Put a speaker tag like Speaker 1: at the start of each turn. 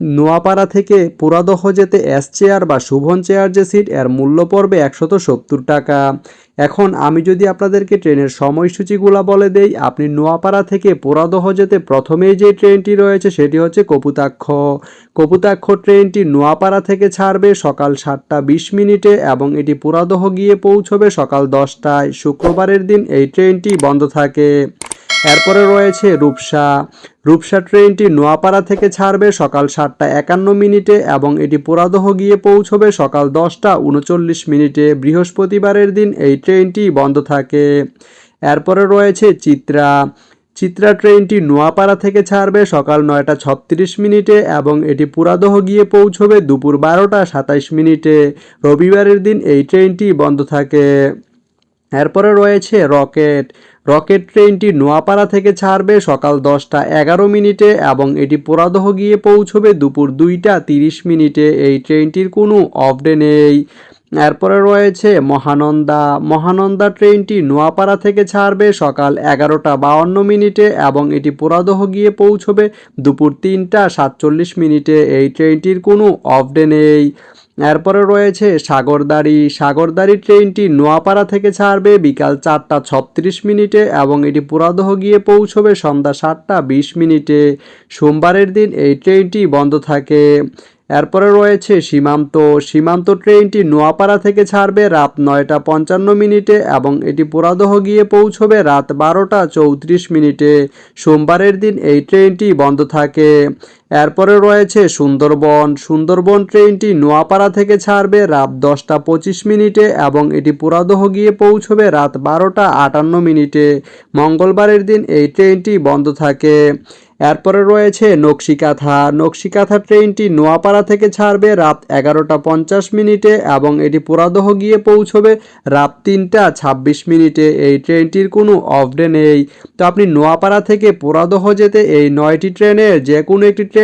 Speaker 1: নোয়াপাড়া থেকে পুরাদহ যেতে S chair বা শুভন চেয়ার যে সিট এর মূল্য পড়বে একশত সত্তর টাকা। এখন আমি যদি আপনাদেরকে ট্রেনের সময়সূচিগুলো বলে দেই, আপনি নোয়াপাড়া থেকে পুরাদহ যেতে প্রথমেই যে ট্রেনটি রয়েছে সেটি হচ্ছে কপুতাক্ষ। কপুতাক্ষ ট্রেনটি নোয়াপাড়া থেকে ছাড়বে সকাল সাতটা বিশ মিনিটে এবং এটি পুরাদহ গিয়ে পৌঁছবে সকাল দশটায়। শুক্রবারের দিন এই ট্রেনটি বন্ধ থাকে। এরপরে রয়েছে রূপসা। রূপসা ট্রেনটি নোয়াপাড়া থেকে ছাড়বে সকাল সাতটা একান্ন মিনিটে এবং এটি পোড়াদহ গিয়ে পৌঁছবে সকাল দশটা উনচল্লিশ মিনিটে। বৃহস্পতিবারের দিন এই ট্রেনটি বন্ধ থাকে। এরপরে রয়েছে চিত্রা। চিত্রা ট্রেনটি নোয়াপাড়া থেকে ছাড়বে সকাল নয়টা ছত্রিশ মিনিটে এবং এটি পুরাদহ গিয়ে পৌঁছবে দুপুর বারোটা সাতাইশ মিনিটে। রবিবারের দিন এই ট্রেনটি বন্ধ থাকে। এরপরে রয়েছে রকেট। রকেট ট্রেনটি নোয়াপাড়া থেকে ছাড়বে সকাল দশটা এগারো মিনিটে এবং এটি পোড়াদহ গিয়ে পৌঁছবে দুপুর দুইটা তিরিশ মিনিটে। এই ট্রেনটির কোনো অফ ডে নেই। এরপরে রয়েছে মহানন্দা। মহানন্দা ট্রেনটি নোয়াপাড়া থেকে ছাড়বে সকাল এগারোটা বাউন্ন মিনিটে এবং এটি পোড়াদহ গিয়ে পৌঁছবে দুপুর তিনটা সাতচল্লিশ মিনিটে। এই ট্রেনটির কোনো অফ ডে নেই। এরপরে রয়েছে সাগরদাড়ি। সাগরদাড়ি ট্রেনটি নোয়াপাড়া থেকে ছাড়বে বিকাল চারটা ছত্রিশ মিনিটে এবং এটি পুরাদহ গিয়ে পৌঁছবে সন্ধ্যা সাতটা বিশ মিনিটে। সোমবারের দিন এই ট্রেনটি বন্ধ থাকে। এরপরে রয়েছে সীমান্ত। সীমান্ত ট্রেনটি নোয়াপাড়া থেকে ছাড়বে রাত নয়টা পঞ্চান্ন মিনিটে এবং এটি পুরাদহ গিয়ে পৌঁছবে রাত বারোটা চৌত্রিশ মিনিটে। সোমবারের দিন এই ট্রেনটি বন্ধ থাকে। এরপরে রয়েছে সুন্দরবন। সুন্দরবন ট্রেনটি নোয়াপাড়া থেকে ছাড়বে রাত দশটা পঁচিশ মিনিটে এবং এটি পুরাদহ গিয়ে পৌঁছবে রাত বারোটা আটান্ন মিনিটে। মঙ্গলবারের দিন এই ট্রেনটি বন্ধ থাকে। এরপরে রয়েছে নকশিকাথা। নকশিকাথা ট্রেনটি নোয়াপাড়া থেকে ছাড়বে রাত এগারোটা পঞ্চাশ মিনিটে এবং এটি পুরাদহ গিয়ে পৌঁছবে রাত তিনটা ছাব্বিশ মিনিটে। এই ট্রেনটির কোনো অফ ডে নেই। তো আপনি নোয়াপাড়া থেকে পুরাদহ যেতে এই নয়টি ট্রেনের যে কোনো একটি ট্রেন